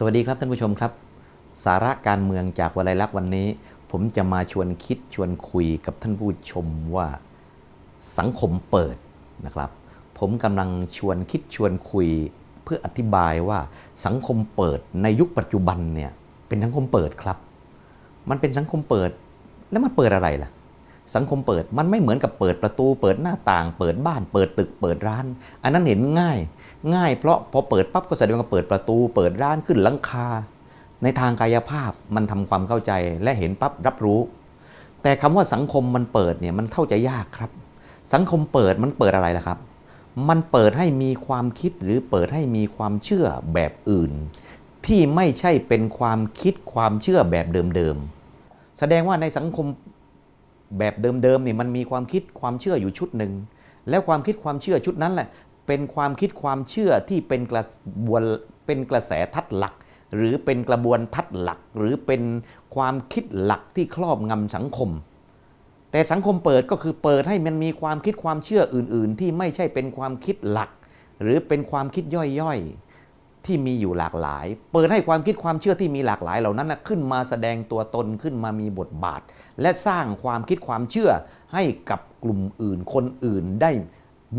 สวัสดีครับท่านผู้ชมครับ สาระการเมืองจากวลัยลักษณ์วันนี้ ผมจะมาชวนคิดชวนคุยกับท่านผู้ชมว่าสังคมเปิดนะครับ ผมกำลังชวนคิดชวนคุย เพื่ออธิบายว่าสังคมเปิดในยุคปัจจุบันเนี่ยเป็นสังคมเปิดครับ มันเป็นสังคมเปิดแล้วมันเปิดอะไรล่ะ สังคมเปิดมันไม่เหมือนกับเปิดประตู เปิดหน้าต่าง เปิดบ้าน เปิดตึก เปิดร้าน อันนั้นเห็นง่าย ง่ายเพราะพอเปิดปั๊บก็แสดงว่าเปิดประตู เปิดร้านขึ้นหลังคา ในทางกายภาพมันทำความเข้าใจและเห็นปั๊บรับรู้ แต่คำว่าสังคมมันเปิดเนี่ยมันเข้าใจยากครับ สังคมเปิดมันเปิดอะไรล่ะครับ มันเปิดให้มีความคิดหรือเปิดให้มีความเชื่อแบบอื่น ที่ไม่ใช่เป็นความคิดความเชื่อแบบเดิมๆแสดงว่าในสังคม แบบเดิมๆนี่มันมีความคิดความเชื่ออยู่ชุดหนึ่ง แล้วความคิดความเชื่อชุดนั้นแหละเป็นความคิดความเชื่อที่เป็นกระบวนเป็นกระแสทัดหลัก หรือเป็นกระบวนทัดหลัก หรือเป็นความคิดหลักที่ครอบงำสังคม แต่สังคมเปิดก็คือเปิดให้มันมีความคิดความเชื่ออื่น ๆ ที่ไม่ใช่เป็นความคิดหลัก หรือเป็นความคิดย่อยๆ ที่มีอยู่หลากหลาย เปิดให้ความคิดความเชื่อที่มีหลากหลายเหล่านั้นนะขึ้นมาแสดงตัวตนขึ้นมามีบทบาท และสร้างความคิดความเชื่อให้กับกลุ่มอื่น คนอื่นได้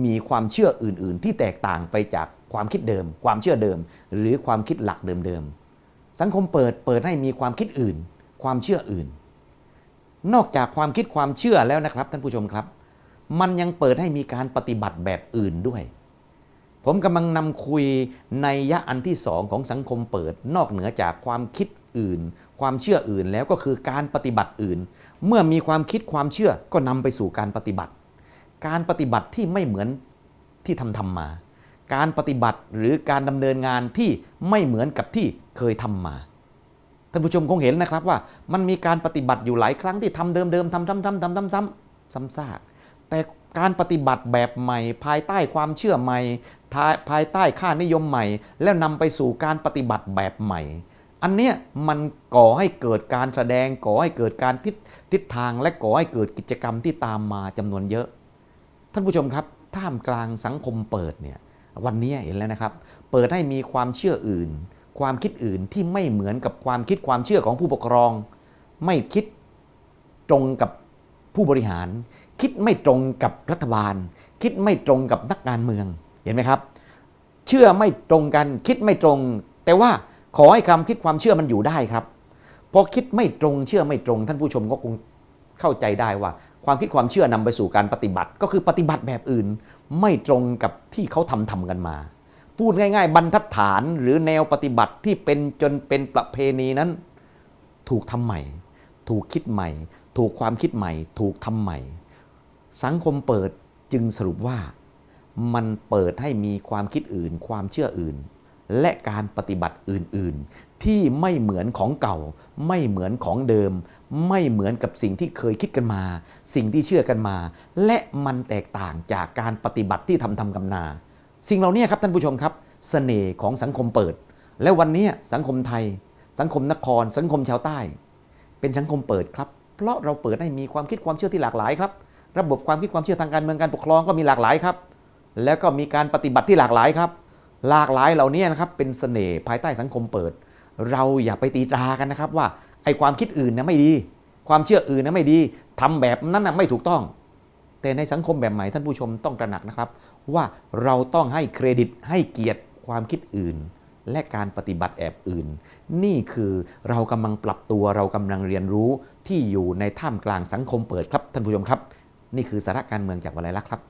มีความเชื่ออื่น ๆ ที่แตกต่างไปจากความคิดเดิม ความเชื่อเดิม หรือความคิดหลักเดิมๆสังคมเปิดเปิดให้มีความคิดอื่น ความเชื่ออื่น นอกจากความคิดความเชื่อแล้วนะครับท่านผู้ชมครับ มันยังเปิดให้มีการปฏิบัติแบบอื่นด้วย ผมกำลังนำคุยในยะอันที่สองของสังคมเปิด นอกเหนือจากความคิดอื่น ความเชื่ออื่นแล้วก็คือการปฏิบัติอื่น เมื่อมีความคิดความเชื่อก็นำไปสู่การปฏิบัติ การปฏิบัติที่ไม่เหมือนที่ทำทำมา การปฏิบัติหรือการดำเนินงานที่ไม่เหมือนกับที่เคยทำมาท่านผู้ชมคงเห็นนะครับว่ามันมีการปฏิบัติอยู่หลายครั้งที่ทำเดิมๆทำซ้ำๆทำซ้ำๆซ้ำซาก แต่การปฏิบัติแบบใหม่ ภายใต้ความเชื่อใหม่ภายภายใต้ค่านิยมใหม่ แล้วนำไปสู่การปฏิบัติแบบใหม่ อันเนี้ยมันก่อให้เกิดการแสดงก่อให้เกิดการทิศทิศทางและก่อให้เกิดกิจกรรมที่ตามมาจำนวนเยอะ ท่านผู้ชมครับท่ามกลางสังคมเปิดเนี่ยวันนี้เห็นแล้วนะครับ เปิดให้มีความเชื่ออื่น ความคิดอื่นที่ไม่เหมือนกับความคิดความเชื่อของผู้ปกครอง ไม่คิดตรงกับ ผู้บริหาร คิดไม่ตรงกับรัฐบาล คิดไม่ตรงกับนักการเมืองเห็นไหมครับ เชื่อไม่ตรงกันคิดไม่ตรง แต่ว่าขอให้ควาคิดความเชื่อมันอยู่ได้ครับพอคิดไม่ตรงเชื่อไม่ตรง ท่านผู้ชมก็คงเข้าใจได้ว่า ความคิดความเชื่อนำไปสู่การปฏิบัติ ก็คือปฏิบัติแบบอื่น ไม่ตรงกับที่เขาทำทำกันมา พูดง่าย ๆ บรรทัดฐานหรือแนวปฏิบัติที่เป็นจนเป็นประเพณีนั้น ถูกทำใหม่ ถูกคิดใหม่ ถูกความคิดใหม่ ถูกทำใหม่ สังคมเปิดจึงสรุปว่า มันเปิดให้มีความคิดอื่น ความเชื่ออื่น และการปฏิบัติอื่น ๆ ที่ไม่เหมือนของเก่า ไม่เหมือนของเดิม ไม่เหมือนกับสิ่งที่เคยคิดกันมา สิ่งที่เชื่อกันมา และมันแตกต่างจากการปฏิบัติที่ทำทำกันา สิ่งเหล่านี้ครับท่านผู้ชมครับเสน่ห์ของสังคมเปิด และวันนี้สังคมไทย สังคมนคร สังคมชาวใต้ เป็นสังคมเปิดครับ เพราะเราเปิดให้มีความคิดความเชื่อที่หลากหลายครับ ระบบความคิดความเชื่อทางการเมืองการปกครองก็มีหลากหลายครับ แล้วก็มีการปฏิบัติที่หลากหลายครับ หลากหลายเหล่านี้นะครับเป็นเสน่ห์ภายใต้สังคมเปิด เราอย่าไปตีตรากันนะครับว่าไอ้ความคิดอื่นนะไม่ดี ความเชื่ออื่นนะไม่ดีทำแบบนั้นนะไม่ถูกต้อง แต่ในสังคมแบบใหม่ท่านผู้ชมต้องตระหนักนะครับ ว่าเราต้องให้เครดิตให้เกียรติความคิดอื่น และการปฏิบัติแอบอื่น นี่คือเรากำลังปรับตัวเรากำลังเรียนรู้ที่อยู่ในท่ามกลางสังคมเปิดครับท่านผู้ชมครับ นี่คือสาระการเมืองจากวลัยลักษณ์ครับ